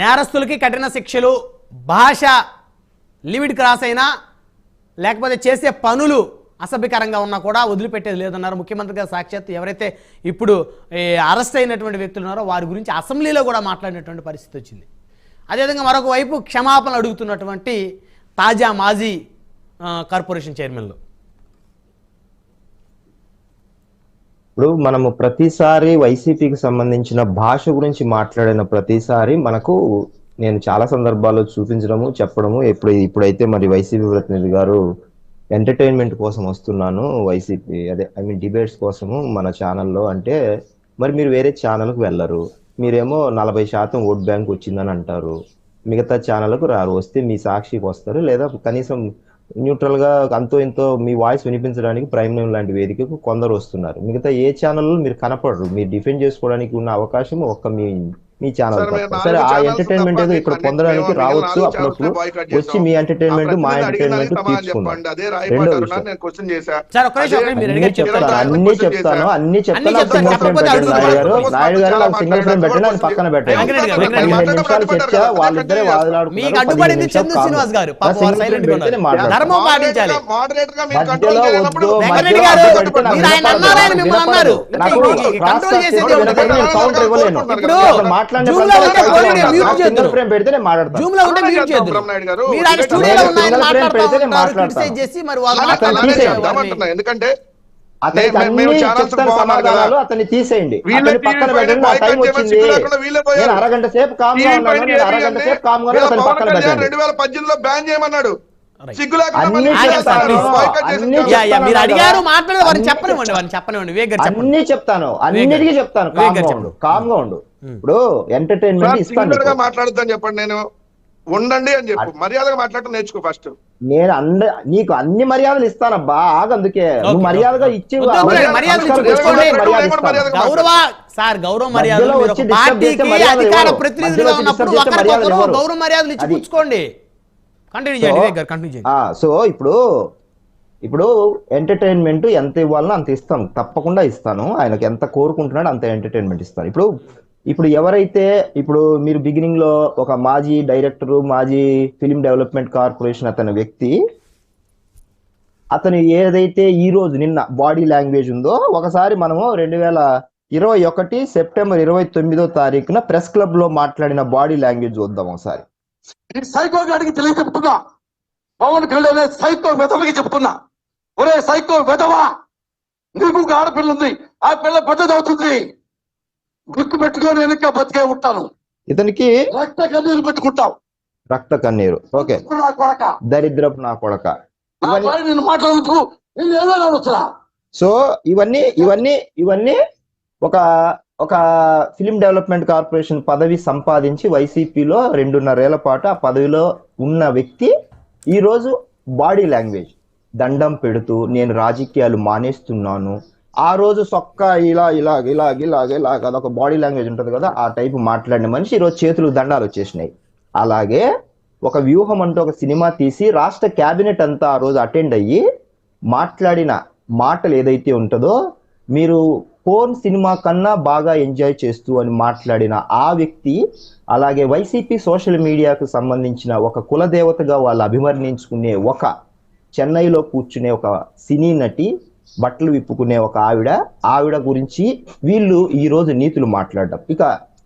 నేరస్తులకి కఠిన శిక్షలు భాష లిమిట్ క్రాస్ అయినా లేకపోతే చేసే పనులు అసభ్యకరంగా ఉన్నా కూడా వదిలిపెట్టేది లేదన్నారు ముఖ్యమంత్రి గారు సాక్షాత్ ఎవరైతే ఇప్పుడు అరెస్ట్ అయినటువంటి వ్యక్తులు ఉన్నారో వారి గురించి అసెంబ్లీలో కూడా మాట్లాడినటువంటి పరిస్థితి వచ్చింది. అదేవిధంగా మరొక వైపు క్షమాపణ అడుగుతున్నటువంటి తాజా మాజీ కార్పొరేషన్ చైర్మన్లు. ఇప్పుడు మనము ప్రతిసారి వైసీపీకి సంబంధించిన భాష గురించి మాట్లాడిన ప్రతిసారి మనకు నేను చాలా సందర్భాల్లో చూపించడము చెప్పడము ఇప్పుడు ఇప్పుడైతే మరి వైసీపీ ప్రతినిధి గారు ఎంటర్టైన్మెంట్ కోసం వస్తున్నాను వైసీపీ అదే ఐ మీన్ డిబేట్స్ కోసము మన ఛానల్లో అంటే మరి మీరు వేరే ఛానల్కి వెళ్ళరు. మీరేమో నలభై శాతం ఓట్ బ్యాంక్ వచ్చిందని అంటారు. మిగతా ఛానల్కు రారు. వస్తే మీ సాక్షికి వస్తారు. లేదా కనీసం న్యూట్రల్గా అంతో ఇంతో మీ వాయిస్ వినిపించడానికి ప్రైమ్ లైన్ లాంటి వేదికకు కొందరు వస్తున్నారు. మిగతా ఏ ఛానల్లో మీరు కనపడరు. మీరు డిఫెండ్ చేసుకోవడానికి ఉన్న అవకాశం ఒక్క మీ మీ ఛానల్ సార్, ఆ ఎంటర్టైన్మెంట్ ఏదో ఇక్కడ పొందడానికి రావచ్చు అప్పుడప్పుడు వచ్చి. మీ ఎంటర్టైన్మెంట్ మా ఎంటర్టైన్మెంట్ రెండో విషయం అడిగారు చెప్తాను? అన్ని చెప్తాను అన్ని చెప్తాను సింగిల్ ఫ్రేమ్ పెట్టండి నాయుడు గారు. నాయుడు గారు నాకు సింగిల్ ఫ్రేమ్ పెట్టండి ఆయన పక్కన పెట్టండి. వెంకటరెడ్డి గారు, పది వెంకటరెడ్డి గారు. నిమిషాలు చర్చ వాళ్ళిద్దరే వాదులాడుకున్నారు మీకు పదిహేను అడ్డుపడింది నిమిషాలు చందు కాదు. శ్రీనివాస్ గారు. నా పాపం వారు సింగిల్ సైలెంట్ ఫ్రేమ్గా పెడితేనే ఉన్నారు. మాట్లాడతాను. ధర్మం పాటించాలి. మోడరేటర్గా మీరు మధ్యలో వద్దు, నాకు ఇవ్వలేను. ఫ్రేమ్ పెడితేనే మాట్లాడతాను. జూమ్లో ఉంటే మ్యూట్. మీరు స్టూడియోలో ఉన్న ఆయన మాట్లాడుతూ criticize చేసి మరి. ఎందుకంటే. సమాధానాలు అతన్ని తీసేయండి. పక్కన పెట్టండి టైం వచ్చింది. నేను అరగంట సేపు ఉన్నాను పైన నేను అరగంట సేపు అతన్ని పవన్ పక్కన పెట్టండి. రెండు వేల పద్దెనిమిదిలో బ్యాన్ చేయమన్నాడు. మీరు చెప్తాను. అడిగారు కదా. మాట్లాడే వారిని అన్ని చెప్పనివ్వండి వారిని చెప్పనివ్వండి. వివేక్ గారు చెప్పండి. అన్ని చెప్తాను. అన్నిటికీ చెప్తాను. కామ్గా కామ్గా ఉండు. ఇప్పుడు ఎంటర్టైన్మెంట్ ఇస్తాను. మాట్లాడొద్దని చెప్పండి నేను. ఉండండి అని చెప్పు. మర్యాదగా మాట్లాడటం నేర్చుకో ఫస్ట్ నేను అంద నీకు అన్ని మర్యాదలు ఇస్తానబ్బా. ఆగందుకే నువ్వు ఓకే, మర్యాదగా. ఇచ్చి గౌరవ సార్ గౌరవ మర్యాదలు పార్టీకి అధికార. ప్రతినిధులుగా ఉన్నప్పుడు. గౌరవ మర్యాదలు ఇచ్చి. పుచ్చుకోండి. కంటిన్యూ సో, చేయండి కంటిన్యూ చేయండి. సో ఇప్పుడు ఇప్పుడు ఎంటర్టైన్మెంట్ ఎంత ఇవ్వాలనో అంత ఇస్తాను. తప్పకుండా ఇస్తాను. ఆయనకు ఎంత కోరుకుంటున్నాడో అంత ఎంటర్టైన్మెంట్ ఇస్తాను. ఇప్పుడు ఇప్పుడు ఎవరైతే ఇప్పుడు మీరు బిగినింగ్లో ఒక మాజీ డైరెక్టర్ మాజీ ఫిలిం డెవలప్మెంట్ కార్పొరేషన్ అతని వ్యక్తి అతను ఏదైతే ఈ రోజు నిన్న బాడీ లాంగ్వేజ్ ఉందో ఒకసారి మనము రెండు వేల ఇరవై ఒకటి సెప్టెంబర్ ఇరవై తొమ్మిదో తారీఖున ప్రెస్ క్లబ్లో మాట్లాడిన బాడీ లాంగ్వేజ్ చూద్దాం ఒకసారి. ఈ సైకో గాడికి తెలియ చెప్తున్నా పవన్ కళ్యాణ్ సైకో వెధవకి చెప్తున్నా ఒరే సైకో వెధవా! నీకు ఒక ఆడపిల్ల ఉంది ఆ పిల్ల పెద్దది అవుతుంది. గుర్తు పెట్టుకొని వెనక బతికే ఉంటాను. ఇతనికి రక్త కన్నీరు పెట్టుకుంటావు. రక్త కన్నీరు. ఓకే. నా కొడక. దరిద్రపు నా కొడక. నేను మాట్లాడుతూ నేను వచ్చా సో ఇవన్నీ ఇవన్నీ ఇవన్నీ ఒక ఒక ఫిలిం డెవలప్మెంట్ కార్పొరేషన్ పదవి సంపాదించి వైసీపీలో రెండున్నరేళ్ళ పాటు ఆ పదవిలో ఉన్న వ్యక్తి ఈరోజు బాడీ లాంగ్వేజ్ దండం పెడుతూ నేను రాజకీయాలు మానేస్తున్నాను. ఆ రోజు సొక్క ఇలా ఇలా ఇలా ఇలా ఇలా అదొక బాడీ లాంగ్వేజ్ ఉంటుంది కదా ఆ టైపు మాట్లాడిన మనిషి ఈరోజు చేతులు దండాలు వచ్చేసినాయి. అలాగే ఒక వ్యూహం అంటూ ఒక సినిమా తీసి రాష్ట్ర క్యాబినెట్ అంతా ఆ రోజు అటెండ్ అయ్యి మాట్లాడిన మాటలు ఏదైతే ఉంటుందో మీరు ఫోన్ సినిమా కన్నా బాగా ఎంజాయ్ చేస్తూ అని మాట్లాడిన ఆ వ్యక్తి అలాగే వైసీపీ సోషల్ మీడియాకు సంబంధించిన ఒక కులదేవతగా వాళ్ళు అభివర్ణించుకునే ఒక చెన్నైలో కూర్చునే ఒక సినీ నటి బట్టలు విప్పుకునే ఒక ఆవిడ ఆవిడ గురించి వీళ్ళు ఈ రోజు నీతులు మాట్లాడడం. ఇక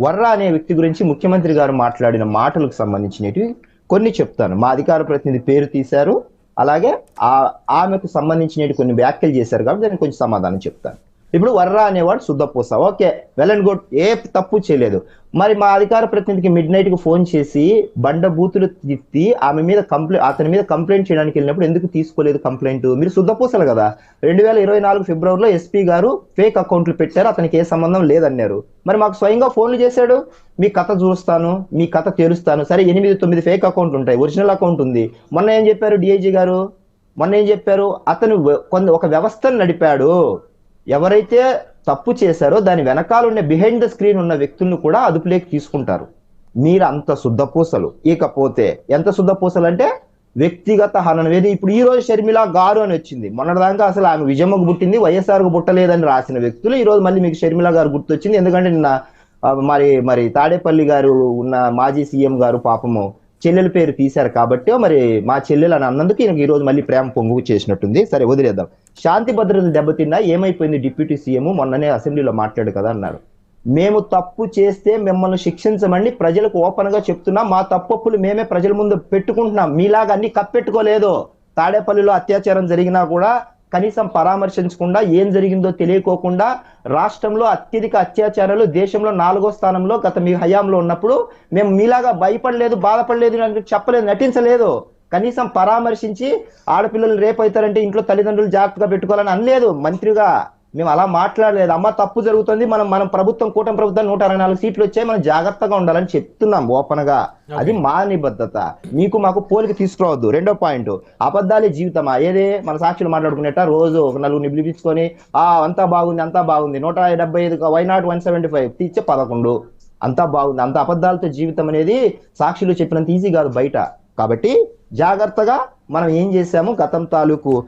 వర్రా అనే వ్యక్తి గురించి ముఖ్యమంత్రి గారు మాట్లాడిన మాటలకు సంబంధించినవి కొన్ని చెప్తాను. మా అధికార ప్రతినిధి పేరు తీశారు. అలాగే ఆ ఆమెకు సంబంధించినవి కొన్ని వ్యాఖ్యలు చేశారు కాబట్టి దానికి కొంచెం సమాధానం చెప్తాను. ఇప్పుడు వర్రా అనేవాడు శుద్ధపూస. ఓకే వెల్ అండ్ గుడ్ ఏ తప్పు చేయలేదు. మరి మా అధికార ప్రతినిధికి మిడ్ నైట్కి ఫోన్ చేసి బండ బూతులు తిప్పి ఆమె మీద కంప్లైంట్ అతని మీద కంప్లైంట్ చేయడానికి వెళ్ళినప్పుడు ఎందుకు తీసుకోలేదు కంప్లైంట్? మీరు శుద్ధపూసలు కదా. రెండు వేల ఇరవై నాలుగు ఫిబ్రవరిలో ఎస్పీ గారు ఫేక్ అకౌంట్లు పెట్టారు అతనికి ఏ సంబంధం లేదన్నారు. మరి మాకు స్వయంగా ఫోన్లు చేశాడు? మీ కథ చూస్తాను మీ కథ తెరుస్తాను సరే ఎనిమిది తొమ్మిది ఫేక్ అకౌంట్ ఉంటాయి ఒరిజినల్ అకౌంట్ ఉంది. మొన్న ఏం చెప్పారు డిఐజీ గారు? మొన్న ఏం చెప్పారు? అతను కొంత ఒక వ్యవస్థను నడిపాడు. ఎవరైతే తప్పు చేశారో దాని వెనకాల ఉండే బిహైండ్ ద స్క్రీన్ ఉన్న వ్యక్తులను కూడా అదుపులోకి తీసుకుంటారు. మీరు అంత శుద్ధపూసలు ఇకపోతే ఎంత శుద్ధపూసలు అంటే వ్యక్తిగత హననం. ఏది? ఇప్పుడు ఈ రోజు షర్మిల గారు అని వచ్చింది. మొన్నటిదాకా అసలు ఆమె విజయమ్మకు పుట్టింది వైఎస్ఆర్కు పుట్టలేదని రాసిన వ్యక్తులు. ఈ రోజు మళ్ళీ మీకు షర్మిల గారు గుర్తొచ్చింది. ఎందుకంటే నిన్న మరి మరి తాడేపల్లి గారు ఉన్న మాజీ సీఎం గారు పాపము చెల్లెల పేరు తీశారు కాబట్టి మరి మా చెల్లెలు అని అన్నందుకు ఈయనకి ఈ రోజు మళ్ళీ ప్రేమ పొంగు చేసినట్టుంది. సరే వదిలేద్దాం. శాంతి భద్రతలు దెబ్బతిన్నా ఏమైపోయింది డిప్యూటీ సీఎం? మొన్ననే అసెంబ్లీలో మాట్లాడు కదా అన్నారు. మేము తప్పు చేస్తే మిమ్మల్ని శిక్షించమని ప్రజలకు ఓపెన్గా చెప్తున్నాం. మా తప్పప్పులు మేమే ప్రజల ముందు పెట్టుకుంటున్నాం. మీలాగా అన్ని కప్పెట్టుకోలేదు. తాడేపల్లిలో అత్యాచారం జరిగినా కూడా కనీసం పరామర్శించకుండా ఏం జరిగిందో తెలియకోకుండా రాష్ట్రంలో అత్యధిక అత్యాచారాలు దేశంలో నాలుగో స్థానంలో గత మీ హయాంలో ఉన్నప్పుడు మేము మీలాగా భయపడలేదు బాధపడలేదు అని చెప్పలేదు నటించలేదు. కనీసం పరామర్శించి ఆడపిల్లలు రేపు అవుతారంటే ఇంట్లో తల్లిదండ్రులు జాగ్రత్తగా పెట్టుకోవాలని అనలేదు మంత్రిగా. మేము అలా మాట్లాడలేదు. అమ్మ తప్పు జరుగుతుంది. మనం మనం ప్రభుత్వం కూటమి ప్రభుత్వం నూట అరవై నాలుగు సీట్లు వచ్చాయి. మనం జాగ్రత్తగా ఉండాలని చెప్తున్నాం ఓపెన్గా. అది మా నిబద్ధత. మీకు మాకు పోలిక తీసుకురావద్దు. రెండో పాయింట్. అబద్ధాలే జీవితమా? ఏదే మన సాక్షులు మాట్లాడుకునేట రోజు ఒక నలుగురిని పిలిపించుకొని ఆ అంతా బాగుంది అంతా బాగుంది. నూట డెబ్బై ఐదు why not one seventy five తీర్చే పదకొండు. అంతా బాగుంది. అంత అబద్ధాలతో జీవితం అనేది సాక్షులు చెప్పినంత ఈజీ కాదు బయట. కాబట్టి జాగ్రత్తగా మనం ఏం చేశాము? గతం తాలూకు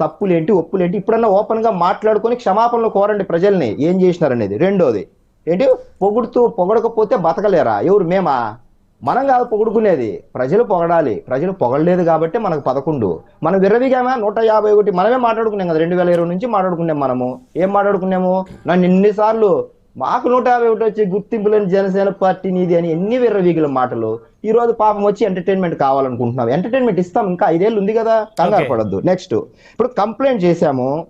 తప్పులేంటి ఒప్పులేంటి ఇప్పుడన్నా ఓపెన్గా మాట్లాడుకొని క్షమాపణలు కోరండి ప్రజల్ని. ఏం చేసినారనేది? రెండోది ఏంటి? పొగుడుతూ పొగడకపోతే బతకలేరా? ఎవరు మేమా? మనం కాదు పొగుడుకునేది. ప్రజలు పొగడాలి. ప్రజలు పొగడలేదు కాబట్టి మనకు పదకొండు. మనం విర్రవిగామా? నూట యాభై ఒకటి. మనమే మాట్లాడుకున్నాం కదా రెండు వేల ఇరవై నుంచి మాట్లాడుకున్నాం మనము. ఏం మాట్లాడుకున్నాము? నన్ను ఎన్నిసార్లు మాకు నూట యాభై ఒకటి వచ్చి గుర్తింపు లేని జనసేన పార్టీ నీది అని ఎన్ని విర్రవీగిల మాటలు? ఈ రోజు పాపం వచ్చి ఎంటర్టైన్మెంట్ కావాలనుకుంటున్నాం. ఎంటర్టైన్మెంట్ ఇస్తాం. ఇంకా ఐదేళ్ళు ఉంది కదా. కంగారు. పడద్దు. నెక్స్ట్ ఇప్పుడు కంప్లైంట్ చేశాము.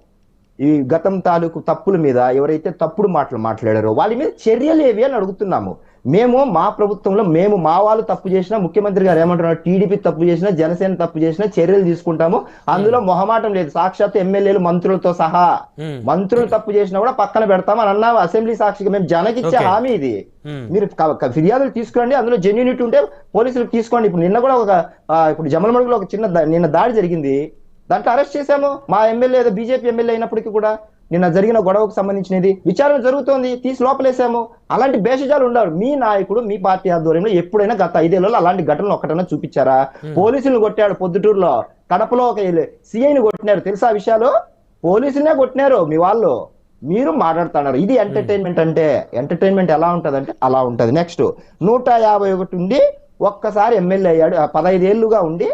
ఈ గతం తాలూకు తప్పుల మీద ఎవరైతే తప్పుడు మాటలు మాట్లాడారో వాళ్ళ మీద చర్యలు ఏవి అని అడుగుతున్నాము. మేము మా ప్రభుత్వంలో మేము మా వాళ్ళు తప్పు చేసినా ముఖ్యమంత్రి గారు ఏమంటున్నారు? టీడీపీ తప్పు చేసినా జనసేన తప్పు చేసినా చర్యలు తీసుకుంటాము. అందులో మొహమాటం లేదు. సాక్షాత్ ఎమ్మెల్యేలు మంత్రులతో సహా. మంత్రులు తప్పు చేసినా కూడా పక్కన పెడతాం అని అన్నాము. అసెంబ్లీ సాక్షిగా మేము జనకిచ్చే. హామీ ఇది. మీరు ఫిర్యాదులు తీసుకురండి. అందులో జెన్యూనిటీ ఉంటే పోలీసులకు తీసుకోండి. ఇప్పుడు నిన్న కూడా ఒక ఇప్పుడు జమలమడుగులో ఒక చిన్న నిన్న దాడి జరిగింది. దాంట్లో అరెస్ట్ చేశాము. మా ఎమ్మెల్యే ఏదో బీజేపీ ఎమ్మెల్యే అయినప్పటికీ కూడా. నిన్న జరిగిన గొడవకు సంబంధించినది విచారణ జరుగుతోంది తీసి లోపలేసాము. అలాంటి భేషజాలు ఉండవు మీ నాయకుడు మీ పార్టీ ఆధ్వర్యంలో ఎప్పుడైనా గత ఐదేళ్ళలో అలాంటి ఘటనలు ఒక్కటైనా చూపించారా? పోలీసులను కొట్టాడు పొద్దుటూరులో. కడపలో ఒక సిఐని కొట్టినారు. తెలుసా ఆ విషయాలు? పోలీసులనే కొట్టినారు మీ వాళ్ళు. మీరు మాట్లాడుతున్నారు. ఇది ఎంటర్టైన్మెంట్ అంటే ఎంటర్టైన్మెంట్ ఎలా ఉంటది అంటే అలా ఉంటది. నెక్స్ట్ నూట యాభై ఒకటి ఉండి ఒక్కసారి ఎమ్మెల్యే అయ్యాడు. ఆ పదైదేళ్ళుగా ఉండి.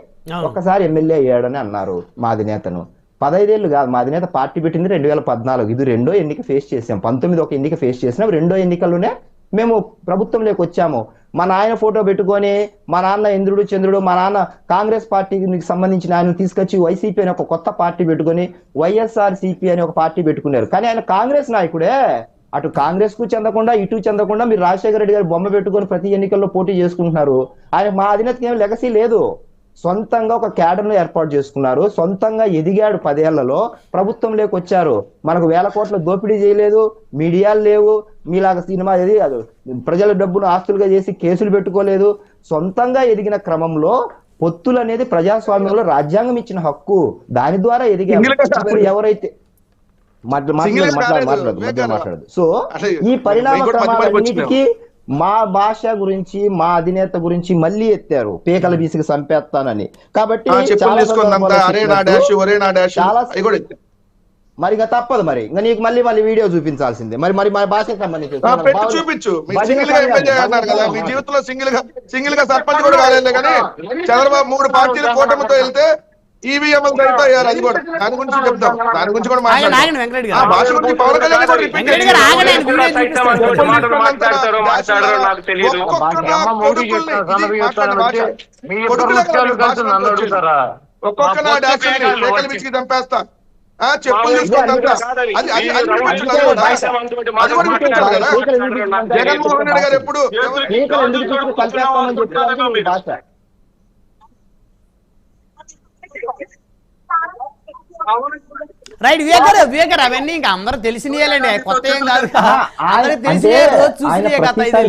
ఒక్కసారి ఎమ్మెల్యే అయ్యాడని అన్నారు మా అధినేతను పదైదేళ్ళు కాదు మా అధినేత పార్టీ పెట్టింది రెండు వేల పద్నాలుగు. ఇది రెండో ఎన్నిక ఫేస్ చేసాం పంతొమ్మిది ఒక ఎన్నిక ఫేస్ చేసినాం. రెండో ఎన్నికల్లోనే మేము ప్రభుత్వంలోకి వచ్చాము. మా నాయన ఫోటో పెట్టుకొని మా నాన్న ఇంద్రుడు చంద్రుడు మా నాన్న కాంగ్రెస్ పార్టీకి సంబంధించిన ఆయన తీసుకొచ్చి వైసీపీ అని ఒక కొత్త పార్టీ పెట్టుకొని వైఎస్ఆర్ సిపి అని ఒక పార్టీ పెట్టుకున్నారు. కానీ ఆయన కాంగ్రెస్ నాయకుడే. అటు కాంగ్రెస్కు చెందకుండా ఇటు చెందకుండా మీరు రాజశేఖర రెడ్డి గారి బొమ్మ పెట్టుకొని ప్రతి ఎన్నికల్లో పోటీ చేసుకుంటున్నారు. ఆయన మా అధినేతకి ఏం లెగసీ లేదు. సొంతంగా ఒక క్యాడర్ను ఏర్పాటు చేసుకున్నారు. సొంతంగా ఎదిగాడు పదేళ్ళలో. ప్రభుత్వంలోకి వచ్చారు. మనకు వేల కోట్ల దోపిడీ చేయలేదు. మీడియాలు లేవు. మీలాగా సినిమా ఏది అది. ప్రజల డబ్బును ఆస్తులుగా చేసి కేసులు పెట్టుకోలేదు. సొంతంగా ఎదిగిన క్రమంలో పొత్తులు అనేది ప్రజాస్వామ్యంలో రాజ్యాంగం ఇచ్చిన హక్కు. దాని ద్వారా ఎదిగారు ఎవరైతే మాట్లాడు మాట్లాడు సో ఈ పరిణామ క్రమాలన్నిటికీ మా భాష గురించి మా అధినేత గురించి మళ్ళీ ఎత్తారు. పేకల బీసికి చంపేస్తానని కాబట్టి. మరి ఇంకా తప్పదు మరి. ఇంకా నీకు మళ్ళీ మళ్ళీ వీడియో చూపించాల్సిందే. మరి మరి మా భాషకు సంబంధించి చూపించు. మీ జీవితంలో సింగిల్గా సింగిల్గా సర్పంచ్ కూడా కాలేదు కానీ చంద్రబాబు మూడు పార్టీల కూటమితో వెళ్తే ఈవీఎం దళిత అయ్యారు అది కూడా. దాని గురించి చెప్తాం దాని గురించి కూడా వెంకటరెడ్డి ఆ గారు భాష గురించి పవన్ కళ్యాణ్ కూడా ఒక్కొక్క నా డాష్ రేఖల చెప్పులు కాదని, రైట్ వివేక్ గారు వివేక్ గారు అవన్నీ ఇంకా అందరూ తెలిసినయాలండి. కొత్త ఏం కాదు ఆయన-.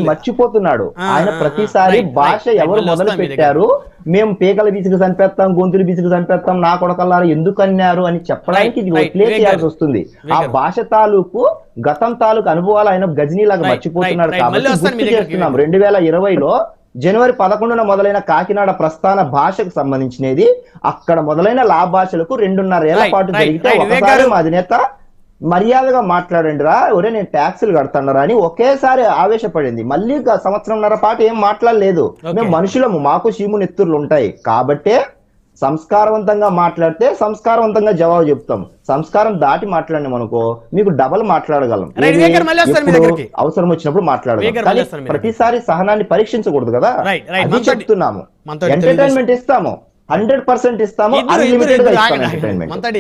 మర్చిపోతున్నాడు. ఆయన ప్రతిసారి భాష ఎవరు మొదలు పెట్టారు మేము పేకల బీసికి చంపేస్తాం గొంతులు బీసికి చంపేస్తాం నా కొడకల్లారా ఎందుకు అన్నారు అని చెప్పడానికి ఇది వదిలేసేయాల్సి వివేక్ వస్తుంది. ఆ. భాష తాలూకు గతం తాలూకు అనుభవాలు ఆయన గజనీలాగా రైట్, మర్చిపోతున్నాడు కాబట్టి గుర్తు చేస్తున్నాం. రెండు వేల ఇరవైలో జనవరి పదకొండున మొదలైన కాకినాడ ప్రస్థాన భాషకు సంబంధించినది అక్కడ మొదలైన లా భాషలకు రెండున్నర ఏళ్ళ పాటు జరిగితే ఒకసారి. మా అధినేత మర్యాదగా మాట్లాడండి రా ఒరే నేను ట్యాక్సులు కడతానరా అని ఒకేసారి ఆవేశపడింది మళ్ళీ సంవత్సరంన్నర పాటు ఏం మాట్లాడలేదు. మేము మనుషులము మాకు చీము నెత్తుర్లు ఉంటాయి కాబట్టే సంస్కారవంతంగా మాట్లాడితే సంస్కారవంతంగా జవాబు చెప్తాం సంస్కారం దాటి మాట్లాడినాం అనుకో మీకు డబల్ మాట్లాడగలం. అవసరం వచ్చినప్పుడు మాట్లాడగలం. ప్రతిసారి సహనాన్ని పరీక్షించకూడదు కదా. అది చెప్తున్నాము ఎంటర్టైన్మెంట్ ఇస్తాము హండ్రెడ్ పర్సెంట్ ఇస్తాము అన్లిమిటెడ్గా ఇద్దరు ఇస్తాం ఆగండి, ఆగండి. ఎంటర్టైన్మెంట్